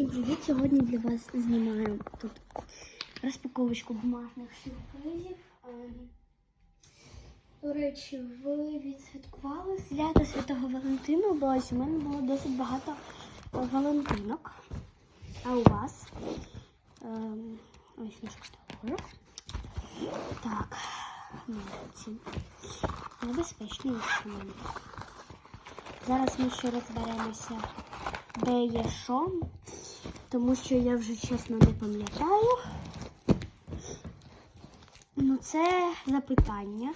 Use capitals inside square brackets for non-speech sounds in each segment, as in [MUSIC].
Всім привіт! Сьогодні для вас знімаю тут розпаковочку бумажних сюрпризів. До речі, ви відсвяткували свято Святого Валентина, бо ось у мене було досить багато валентинок. А у вас? Ось наш каталог. Так, молодці. Небезпечний інструмент. Зараз ми ще розберемося, де є що, тому що я вже чесно не пам'ятаю. Ну, це запитання.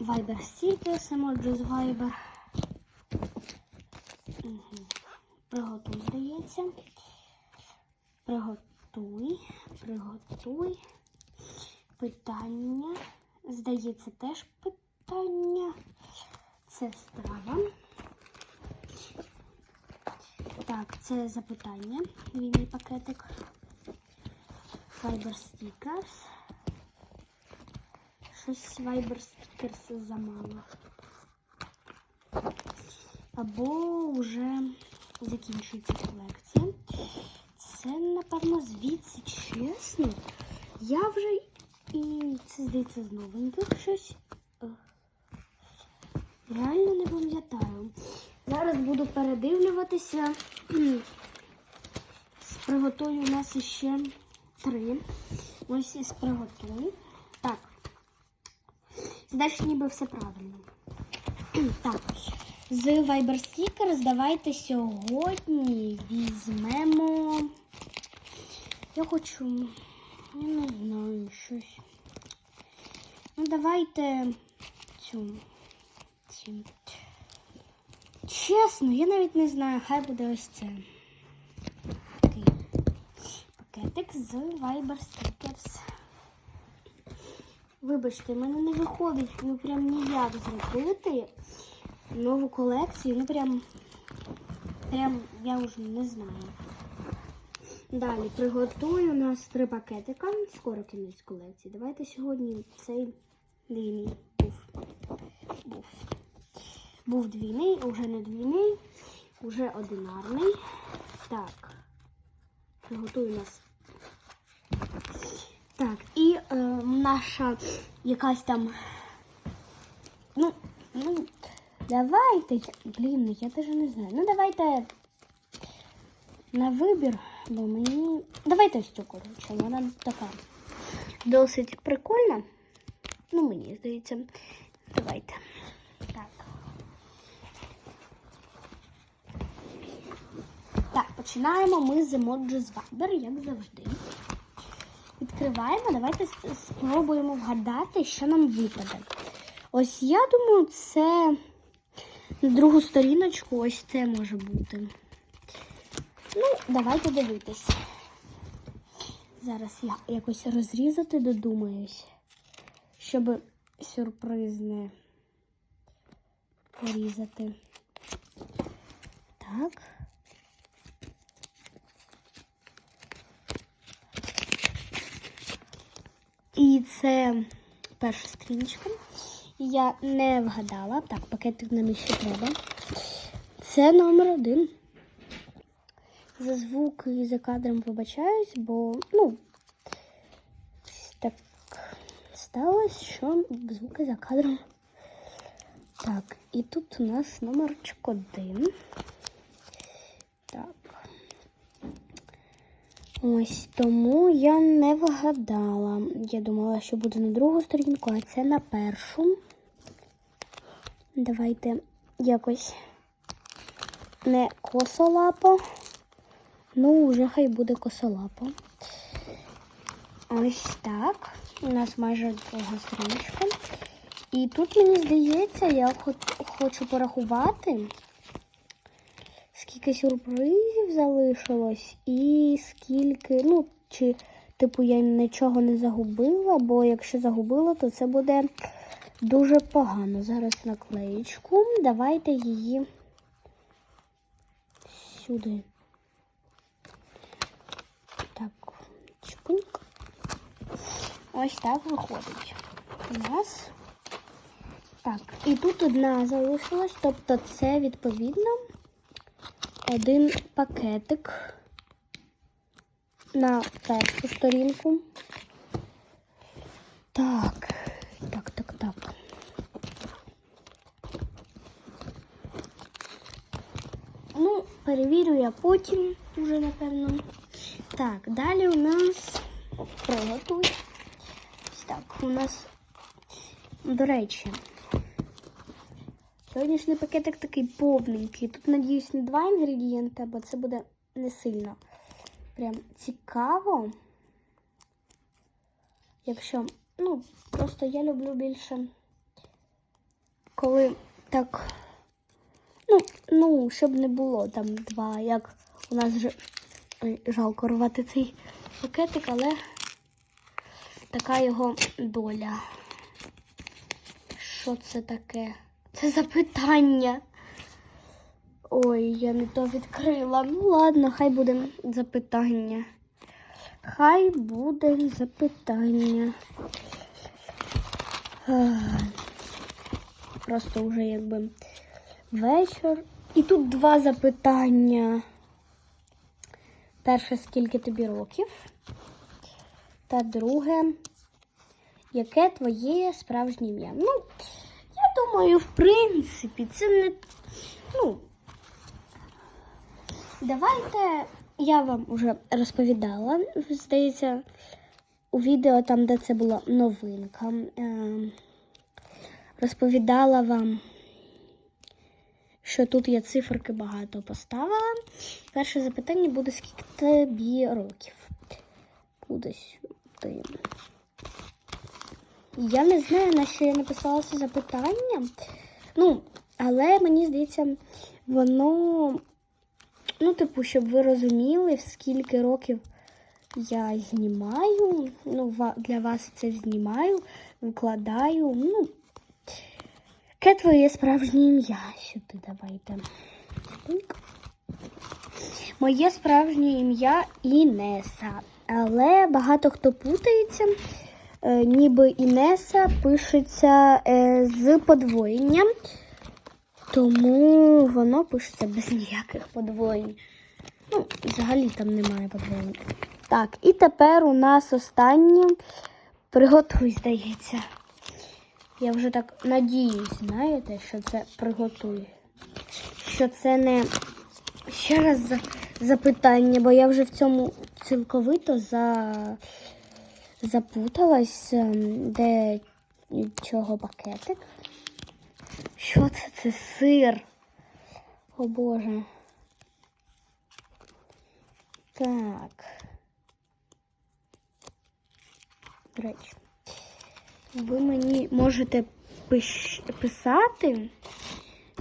Viber Stickers, емоджі з Viber. Угу. Приготуй, здається. Приготуй, приготуй. Питання. Здається, теж питання. Це страва. Так, це запитання. Вільний пакетик. Fiber Stickers. Щось Viber Stickers замало. Або вже закінчується колекція. Це, напевно, звідси чесно. Я вже і це здається з новеньких щось. Реально не пам'ятаю. Зараз буду передивлюватися. [CLEARS THROAT] З приготою у нас ще три. Ось із приготою. Так. Далі ніби все правильно. [CLEARS THROAT] Так. З Viber Stickers давайте сьогодні візьмемо. Я хочу. Я не знаю, щось. Ну, давайте цю. Цю. Чесно, я навіть не знаю, хай буде ось це. Пакетик з Viber Stickers. Вибачте, в мене не виходить ну прям ніяк зробити нову колекцію. Ну прям, прям я вже не знаю. Далі приготую у нас три пакетика. Скоро кінець колекції. Давайте сьогодні цей був. Був. Був двійний, уже не двійний, уже одинарний. Так. Приготую нас. Так, і е, наша якась там. Ну, ну, давайте. Блін, я теж не знаю. Ну, давайте на вибір, бо мені. Давайте ось цю коротше. Вона така досить прикольна. Ну, мені здається. Давайте. Так. Так, починаємо ми з емоджі з Viber, як завжди. Відкриваємо, давайте спробуємо вгадати, що нам випаде. Ось я думаю, це на другу сторіночку ось це може бути. Ну, давайте дивитись. Зараз я якось розрізати додумаюсь, щоб сюрприз не порізати. Так. І це перша стріночка. Я не вгадала. Так, пакетик нам ще треба. Це номер один. За звук і за кадром вибачаюсь, бо, ну, так сталося, що звуки за кадром. Так, і тут у нас номерчик один. Так. Ось тому я не вгадала. Я думала, що буде на другу сторінку, а це на першу. Давайте якось не косолапо. Ну, вже хай буде косолапо. Ось так. У нас майже друга стрічка. І тут, мені здається, я хочу порахувати, скільки сюрпризів залишилось, і скільки, ну, чи, типу, я нічого не загубила, бо якщо загубила, то це буде дуже погано. Зараз наклеєчку. Давайте її сюди. Так, чпуньк. Ось так виходить. У нас. Так, і тут одна залишилась, тобто це відповідно один пакетик на першу сторінку. Так, так, так, так. Ну, перевірю я потім уже, напевно. Так, далі у нас приготуй. Так, у нас, до речі, сьогоднішній пакетик такий повненький. Тут, надіюсь, не два інгредієнти, бо це буде не сильно прям цікаво. Якщо, ну, просто я люблю більше, коли так, ну, ну, щоб не було там два, як у нас вже жалко рвати цей пакетик, але така його доля. Що це таке? Це запитання. Ой, я не то відкрила. Ну ладно, хай буде запитання. Хай буде запитання. Просто вже якби вечір. І тут два запитання. Перше, скільки тобі років? Та друге, яке твоє справжнє ім'я? Ну, думаю, в принципі, це не. Ну, давайте я вам вже розповідала, здається, у відео там, де це була новинка. е, Розповідала вам, що тут я циферки багато поставила. Перше запитання буде, скільки тобі років? Буде сюди. Я не знаю, на що я написала це запитання. Ну, але мені здається, воно, ну, типу, щоб ви розуміли, скільки років я знімаю. Ну, для вас це знімаю, викладаю. Ну, яке твоє справжнє ім'я? Сюди давайте. Моє справжнє ім'я Інеса. Але багато хто путається. Е, ніби Інеса пишеться е, з подвоєнням, тому воно пишеться без ніяких подвоєнь. Ну, взагалі там немає подвоєнь. Так, і тепер у нас останнє. Приготуй, здається. Я вже так надіюсь, знаєте, що це приготуй. Що це не ще раз запитання, бо я вже в цьому цілковито за... запуталась, ем, де чого пакетик. Що це? Це сир. О Боже. Так. До речі, ви мені можете пиш... писати,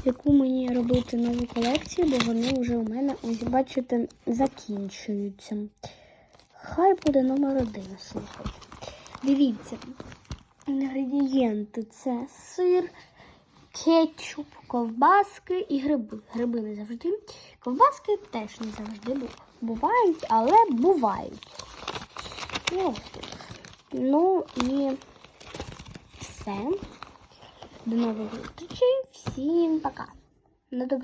яку мені робити нову колекцію, бо вони вже у мене, ось бачите, закінчуються. Хай буде номер один, слухайте. Дивіться, інгредієнти це сир, кетчуп, ковбаски і гриби. Гриби не завжди. Ковбаски теж не завжди бувають, але бувають. Ну і все. До нових зустрічей. Всім пока. На добра.